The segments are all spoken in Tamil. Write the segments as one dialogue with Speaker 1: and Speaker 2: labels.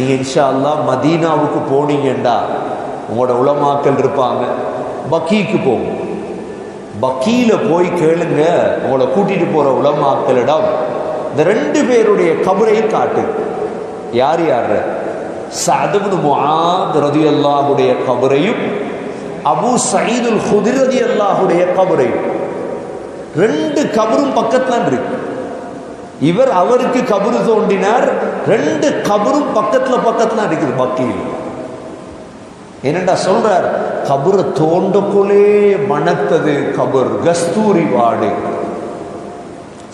Speaker 1: நீங்கள் இன்ஷா அல்லா மதீனாவுக்கு போனீங்கண்டா உங்களோட உளமாக்கல் இருப்பாங்க பக்கீக்கு போகும் பக்கீல போய் கேளுங்க உங்களை கூட்டிட்டு போகிற உளமாக்கலிடம் இந்த ரெண்டு பேருடைய கபரையும் காட்டு. யார் யார் சதுபுன் முஹாத் ரதி அல்லாஹுடைய கபரையும் அபு சயீதுல் ஹுதிர் ரதியல்லாஹுடைய கபரையும். ரெண்டு கபரும் பக்கத்துல இருக்கு. இவர் அவருக்கு கபரு தோண்டினார். ரெண்டு கபரும் பக்கத்துல பக்கத்துல இருக்குது பக்கியில் என்னடா சொல்றார்? கபரை தோண்டக்குள்ளே மணத்தது கபர் கஸ்தூரி வாடு.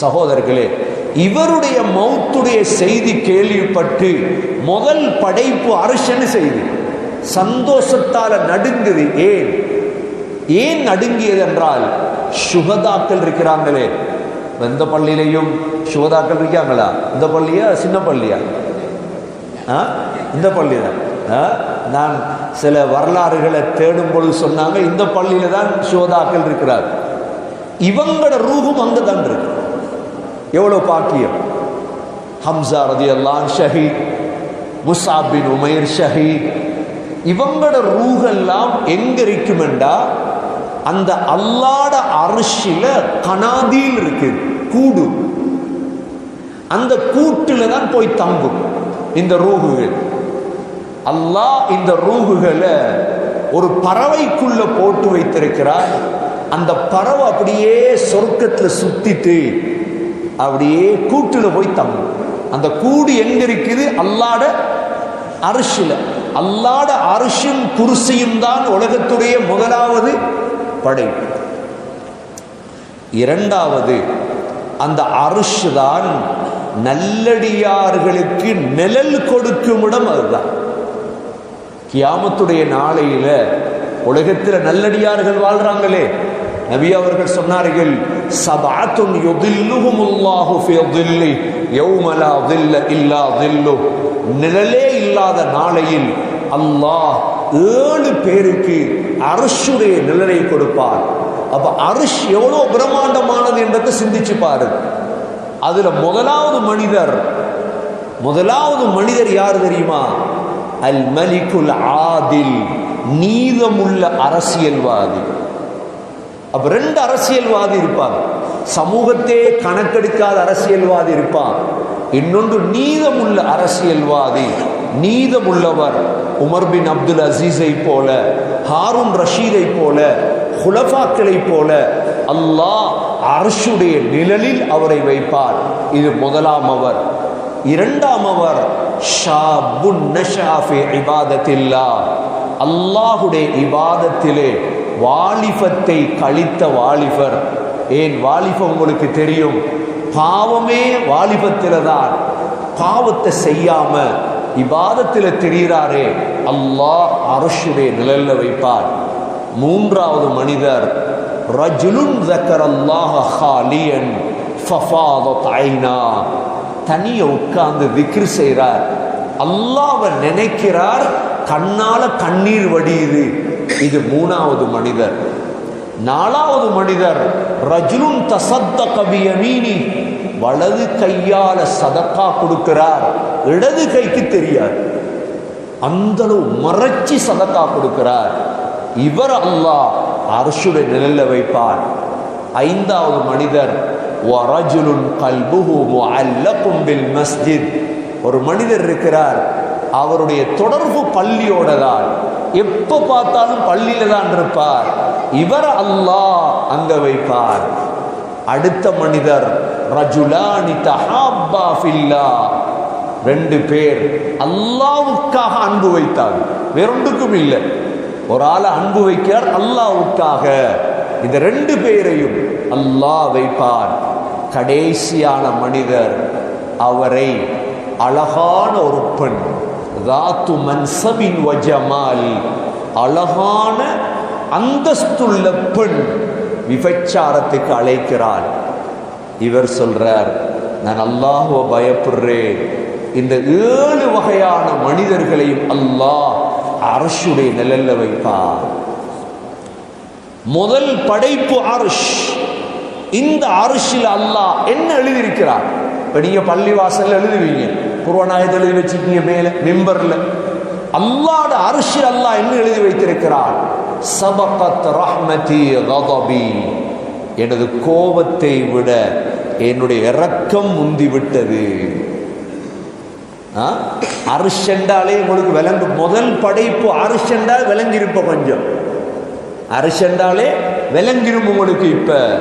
Speaker 1: சகோதரர்களே இவருடைய மௌத்துடைய செய்தி கேள்விப்பட்டு முதல் படைப்பு அரசன்னு செய்தி. சந்தோஷத்தால நடுங்குது ஏன்? ஏன் நடுங்கியது என்றால் சுகதாக்கள் இருக்கிறாங்களே. வெந்த பள்ளியிலையும் சுகதாக்கள் இருக்காங்களா இந்த பள்ளியா சின்ன பள்ளியா? ஆ? இந்த பள்ளி தான் ஆ? நான் சில வரலாறுகளை தேடும் பொழுது சொன்னாங்க இந்த பள்ளியில தான் சுகதாக்கள் இருக்கிறார். இவங்களோட ரூகும் அங்கே தான் இருக்கு. எவ்வளோ பாக்கியம்? ஹம்சா ரதி அல்லான் ஷஹீத் முசாபின் உமேர் உமைர் ஷஹீத் இவங்களோட ரூகெல்லாம் எங்க இருக்குமெண்டா? அந்த அல்லாட அரிசில கனாதியில் இருக்கு கூடு. அந்த கூட்டுல தான் போய் தங்கும் இந்த ரூகுகள். அல்லாஹ் இந்த ரூகுகளை ஒரு பறவைக்குள்ள போட்டு வைத்திருக்கிறார். அந்த பறவை அப்படியே சொர்க்கத்துல சுத்திட்டு அப்படியே கூட்டுல போய் தங்கும். அந்த கூடு எங்க இருக்குது? அல்லாட அரிசில. அல்லாட அரிசும் குருசியும் தான் உலகத்துடைய முதலாவது படைப்பு இரண்டாவது அந்த அரிசு தான் நல்லடியார்களுக்கு நிழல் கொடுக்கும் இடம் அதுதான். கியாமத்துடைய நாளையில உலகத்தில் நல்லடியார்கள் வாழ்றாங்களே. நபி அவர்கள் சொன்னார்கள் சபாத்துன் யுதில்லுஹுமுல்லாஹு ஃபி தில்லி யௌம தில்ல இல்லா தில்லு. நிழலே இல்லாத நாளையில் அல்லாஹ் ஏழு பேருக்கு அரசுடைய நிழலை கொடுப்பார் அப்ப அரிஷ் எவ்வளவு பிரம்மாண்டமானது என்றதை சிந்திச்சு பாரு. அதுல முதலாவது மனிதர் முதலாவது மனிதர் யார் தெரியுமா? அல் மலிகுல் ஆதில் நீதமுள்ள அரசியல்வாதி. அப்ப ரெண்டு அரசியல்வாதி இருப்பாங்க. சமூகத்தே கணக்கெடுக்காத அரசியல்வாதி இருப்பான். இன்னொன்று நீதமுள்ள அரசியல்வாதி நீதமுள்ளவர். உமர் பின் அப்துல் அசீஸை போல ஹாரூன் ரஷீதை போல ஹுலஃபாக்களை போல அல்லாஹ் அரசுடைய நிழலில் அவரை வைப்பார். இது முதலாம் அவர். இரண்டாம் அவர் இபாதத்தில்லா. அல்லாஹுடைய இபாதத்திலே வாலிபத்தை கழித்த வாலிபர். ஏன் வாலிபம் உங்களுக்கு தெரியும்? பாவமே வாலிபத்தில தான். பாவத்தை செய்யாம இபாதத்தில் தெரிகிறாரே. அல்லாஹ் அரசுடைய நிழலில் வைப்பார். மூன்றாவது மனிதர் ரஜுலுன் ஜக்கரல்லாஹ ஹாலியன் ஃபஃபாதத் ஐனா தனியை உட்கார்ந்து விக்ரி செய்கிறார் அல்லாவை நினைக்கிறார் கண்ணால கண்ணீர் வடியுது. இது மூணாவது மனிதர். நாலாவது மனிதர் ரஜுலுன் தசத்த கவியமீனி வலது கையால சதக்கா கொடுக்கிறார். இடது கைக்கு தெரியாது. அந்தளவு மறைச்சி சதக்கா கொடுக்கிறார். இவர் அல்லாஹ் அரசுடைய நிழலில் வைப்பார். ஐந்தாவது மனிதர் மஸ்ஜித். ஒரு மனிதர் இருக்கிறார். அவருடைய தொடர்பு பள்ளியோட தான். எப்ப பார்த்தாலும் பள்ளியில தான் இருப்பார். இவர் அல்லாஹ் அங்க வைப்பார். அடுத்த மனிதர் ரஜுலானி தஹாப்பா ஃபில்லா. ரெண்டு பேர் அல்லாவுக்காக அன்பு வைத்தாங்க வேறொன்றுக்கும் இல்லை. ஒரு ஆளை அன்பு வைக்கிறார் அல்லாவுக்காக. இந்த ரெண்டு பேரையும் அல்லாஹ் வைப்பார் கடைசியான மனிதர் அவரை அழகான ஒரு பெண் ராத்து மன்சபின் வஜமால் அழகான அந்தஸ்துள்ள பெண் விபச்சாரத்துக்கு அழைக்கிறார் இவர் சொல்றார் நான் அல்லாஹுவ பயப்படுறேன். இந்த ஏழு வகையான மனிதர்களையும் அல்லாஹ் அரசுடைய நிழல்ல வைத்தார் முதல் படைப்பு அரிஷ். இந்த அரிசில் அல்லாஹ் என்ன எழுதியிருக்கிறார்? இப்போ நீங்க பள்ளி வாசல்ல எழுதுவீங்க. புறநாயத்தை எழுதி வச்சுக்கீங்க மேலே மெம்பரில். அல்லாட அரிசி அல்லாஹ் என்ன எழுதி வைத்திருக்கிறார்? சபகத் ரஹ்மதி ரதபி எனது கோபத்தை விட என்னுடைய இரக்கம் முந்திவிட்டது அரிசெண்டாலே உங்களுக்கு விளங்கு. முதல் படைப்பு அரிசெண்டா விளங்கிருப்ப கொஞ்சம். அரிசெண்டாலே விளங்கிரும் உங்களுக்கு இப்ப.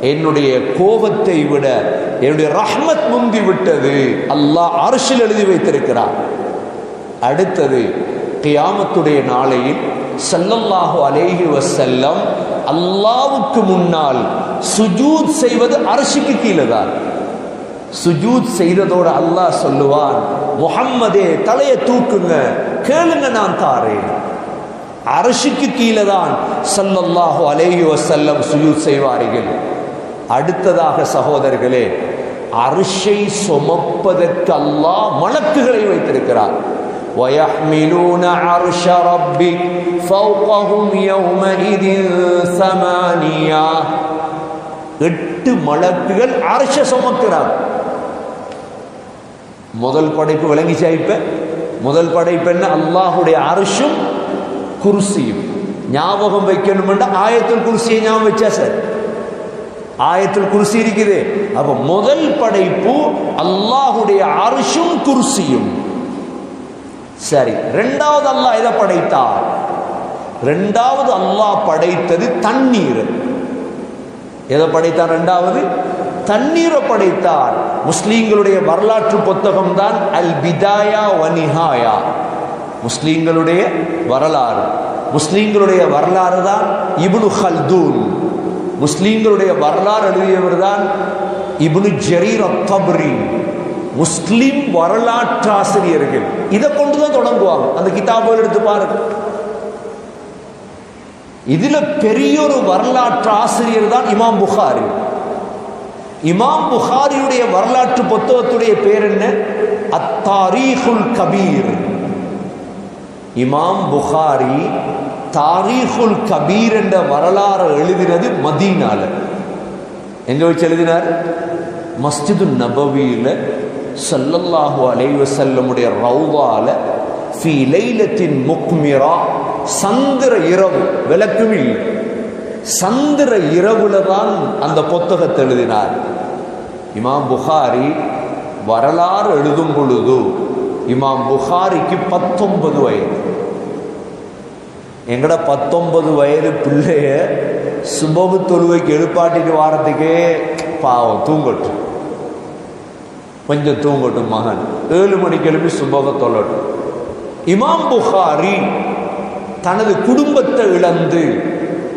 Speaker 1: என்னுடைய கோபத்தை விட என்னுடைய ரஹ்மத் முந்தி விட்டது. அல்லாஹ் அரசில் எழுதி வைத்திருக்கிறார். அடுத்தது கியாமத்துடைய நாளையில் சல்லல்லாஹு அலேஹி வசல்லம் அல்லாவுக்கு முன்னால் சுஜூத் செய்வது அரசுக்கு கீழே தான். சுஜூத் செய்ததோடு அல்லாஹ் சொல்லுவான் முகம்மதே தலையை தூக்குங்க கேளுங்க நான் தாரேன் அரசுக்கு கீழே தான் சல்லல்லாஹு அலேஹி வசல்லம் சுஜூத் செய்வார்கள் அடுத்ததாக சகோதரர்களே அரிசை சுமப்பதற்கு அல்லாஹ் மலக்குகளை வைத்திருக்கிறார் ويحملون عرش ربك فوقهم يومئذ ثمانية எட்டு மலக்குகள் அரச சுமக்கிறார் முதல் படைப்பு விளங்கிச்சா இப்ப? முதல் படைப்பு என்ன? அல்லாஹுடைய அரசும் குருசியும். ஞாபகம் வைக்கணும் ஆயத்தில் குருசியை ஞாபகம் வச்சா சார்? ஆயத்தில் குருசி இருக்குது. அப்ப முதல் படைப்பு அல்லாஹுடைய அரசும் குருசியும். சரி ரெண்டாவது அல்லாஹ் எதை படைத்தார் ரெண்டாவது அல்லாஹ் படைத்தது தண்ணீர். எதை படைத்தார் ரெண்டாவது தண்ணீரை படைத்தார். முஸ்லீம்களுடைய வரலாற்று புத்தகம் தான் அல் பிதாயா வனிஹாயா முஸ்லீம்களுடைய வரலாறு. முஸ்லீம்களுடைய வரலாறு தான் இபுனு ஹல்தூன் முஸ்லீம்களுடைய வரலாறு எழுதியவர் தான் இபுனு ஜரீர் அத்தபரி. முஸ்லீம் வரலாற்று ஆசிரியர்கள் இதை கொண்டுதான் தொடங்குவாங்க. அந்த கிதாபுகள் எடுத்து பாருங்க. இதுல பெரிய ஒரு வரலாற்று ஆசிரியர் தான் இமாம் புகாரி. இமாம் புகாரியுடைய வரலாற்று புத்தகத்துடைய பேர் என்ன? அத்தாரீஹுல் கபீர். இமாம் புகாரி தாரீஹுல் கபீர் என்ற வரலாறு எழுதினது மதீனால. எங்க வச்சு எழுதினார்? மஸ்ஜிது நபவியில சல்லல்லாஹு அலைவசல்லமுடைய ரவுவால ஃபி லைலத்தின் முக்மிரா சந்திர இரவு. விளக்கும் இல்லை சந்திர இரவுல தான் அந்த புத்தகத்தை எழுதினார். இமாம் புகாரி வரலாறு எழுதும் பொழுது இமாம் புகாரிக்கு பத்தொன்பது வயது. எங்கட பத்தொன்பது வயது பிள்ளைய சுபகு தொழுவைக்கு எழுப்பாட்டிட்டு வாரத்துக்கே பாவம் தூங்கட்டும். கொஞ்சம் தூங்கட்டும் மகன். ஏழு மணிக்கு எழுப்பி சுபக தொழட்டும். இமாம் புகாரி தனது குடும்பத்தை இழந்து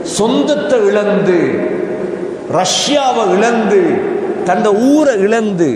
Speaker 1: சொந்தத்தை இழந்து ரஷ்யாவை இழந்து தந்த ஊரை இழந்து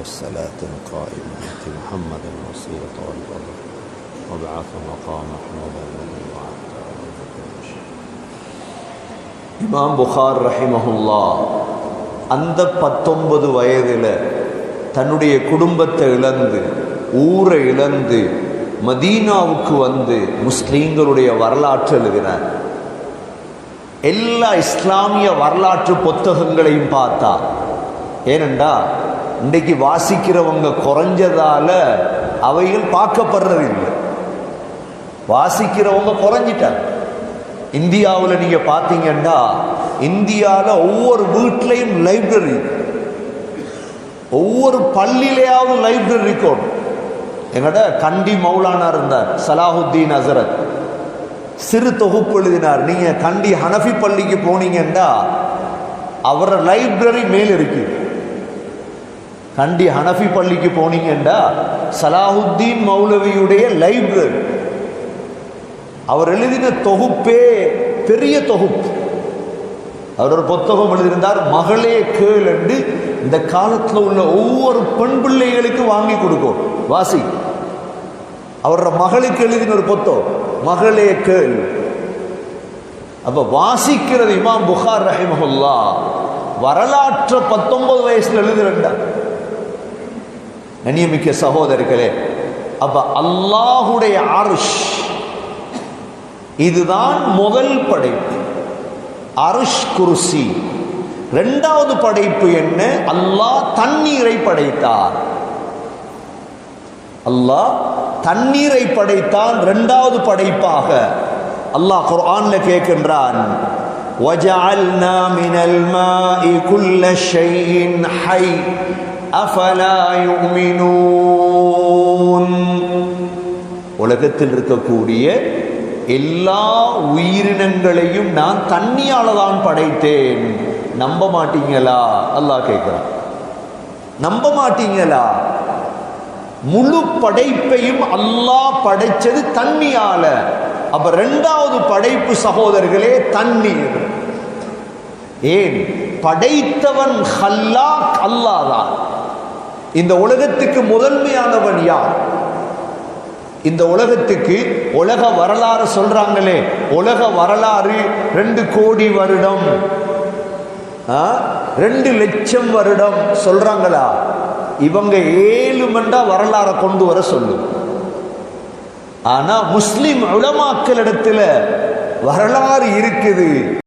Speaker 2: والصلاة القائمة آت محمد الوسيلة والفضل وابعث مقام محمود الذي وعدته
Speaker 1: இமாம் புகார் ரஹிமஹுல்லா அந்த பத்தொன்பது வயதில் தன்னுடைய குடும்பத்தை இழந்து ஊரை இழந்து மதீனாவுக்கு வந்து முஸ்லீம்களுடைய வரலாற்று எழுதினார் எல்லா இஸ்லாமிய வரலாற்று புத்தகங்களையும் பார்த்தா ஏனெண்டா இன்றைக்கு வாசிக்கிறவங்க குறைஞ்சதால அவைகள் பார்க்கப்படுறதில்லை. வாசிக்கிறவங்க குறைஞ்சிட்டாங்க. இந்தியாவில் நீங்க பார்த்தீங்கன்னா இந்தியாவில் ஒவ்வொரு வீட்லையும் லைப்ரரி. ஒவ்வொரு பள்ளியிலேயாவது லைப்ரரி இருக்கணும் எங்கட கண்டி மௌலானா இருந்தார் சலாஹுத்தீன் அசரத் சிறு தொகுப்பு எழுதினார் நீங்க கண்டி ஹனஃபி பள்ளிக்கு போனீங்கன்னா அவரை லைப்ரரி மேல் இருக்குது கண்டி ஹனஃபி பள்ளிக்கு போனீங்கன்னா சலாஹுத்தீன் மௌலவியுடைய லைப்ரரி. அவர் எழுதின தொகுப்பே பெரிய தொகுப்பு. அவர் ஒரு புத்தகம் எழுதியிருந்தார் மகளே கேள் என்று. இந்த காலத்தில் உள்ள ஒவ்வொரு பெண் பிள்ளைகளுக்கு வாங்கி கொடுக்கும். வாசி. அவரோட மகளுக்கு எழுதின ஒரு புத்தகம் மகளே கேள் அப்ப வாசிக்கிறது இமாம் புகார் ரஹிமஹுல்லா. வரலாற்று பத்தொன்பது வயசுல எழுதுறா கண்ணியமிக்க சகோதரர்களே அப்ப அல்லாஹுடைய அருஷ் இதுதான் முதல் படைப்பு அருஷ் குருசி இரண்டாவது படைப்பு என்ன அல்லாஹ் தண்ணீரை படைத்தார் அல்லாஹ் தண்ணீரை படைத்தான் இரண்டாவது படைப்பாக அல்லாஹ் குர்ஆன்ல கேட்கின்றான் وجعلنا من الماء كل شيء حي அஃபலா உலகத்தில் இருக்கக்கூடிய எல்லா உயிரினங்களையும் நான் தண்ணியால தான் படைத்தேன். நம்ப மாட்டீங்களா? அல்லாஹ் கேட்குறான். நம்ப மாட்டீங்களா? முழு படைப்பையும் அல்லாஹ் படைச்சது தண்ணியால. அப்ப ரெண்டாவது படைப்பு சகோதரர்களே தண்ணீர். ஏன்? படைத்தவன் ஹல்லாக் அல்லாதான் இந்த உலகத்துக்கு முதன்மையானவன் யார்? இந்த உலகத்துக்கு உலக வரலாறு சொல்றாங்களே. உலக வரலாறு ரெண்டு கோடி வருடம். ஆ, ரெண்டு லட்சம் வருடம் சொல்றாங்களா? இவங்க ஏழு மண்டா வரலாறை கொண்டு வர சொல்லும் ஆனா முஸ்லிம் உளமாக்கள் இடத்துல வரலாறு இருக்குது.